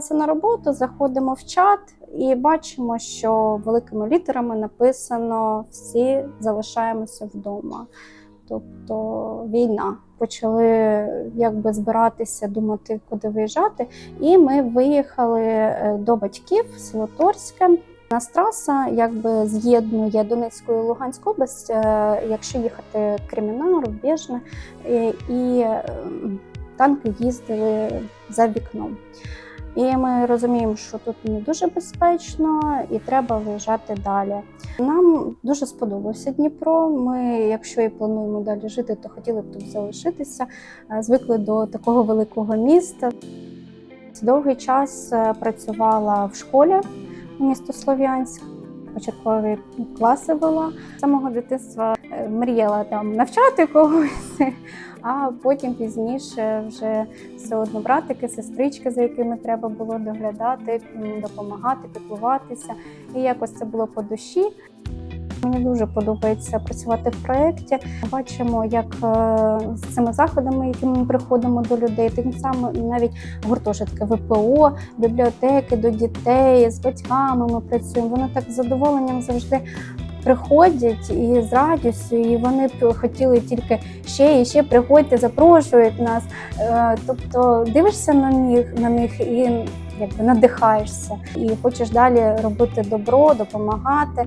збиралися на роботу, заходимо в чат і бачимо, що великими літерами написано всі залишаємося вдома. Тобто війна. Почали якби збиратися, думати, куди виїжджати. І ми виїхали е, до батьків в село Торське. Нас траса якби з'єднує Донецьку і Луганську область, е, якщо їхати Кремінар, Рубіжне, і, і е, танки їздили за вікном. І ми розуміємо, що тут не дуже безпечно і треба виїжджати далі. Нам дуже сподобався Дніпро. Ми, якщо і плануємо далі жити, то хотіли б тут залишитися. Е, Звикли до такого великого міста. Довгий час е, працювала в школі місто Слов'янськ. Початкові класи вела з самого дитинства е, мріяла там навчати когось, а потім пізніше вже все одно братики, сестрички, за якими треба було доглядати, допомагати, піклуватися. І якось це було по душі. Мені дуже подобається працювати в проєкті. Бачимо, як е, з цими заходами, якими ми приходимо до людей, тим самим навіть гуртожитки ВПО, бібліотеки до дітей, з батьками ми працюємо. Вони так з задоволенням завжди приходять і з радістю, і вони хотіли тільки ще і ще приходьте, запрошують нас. Е, Тобто дивишся на них на них і якби надихаєшся, і хочеш далі робити добро, допомагати.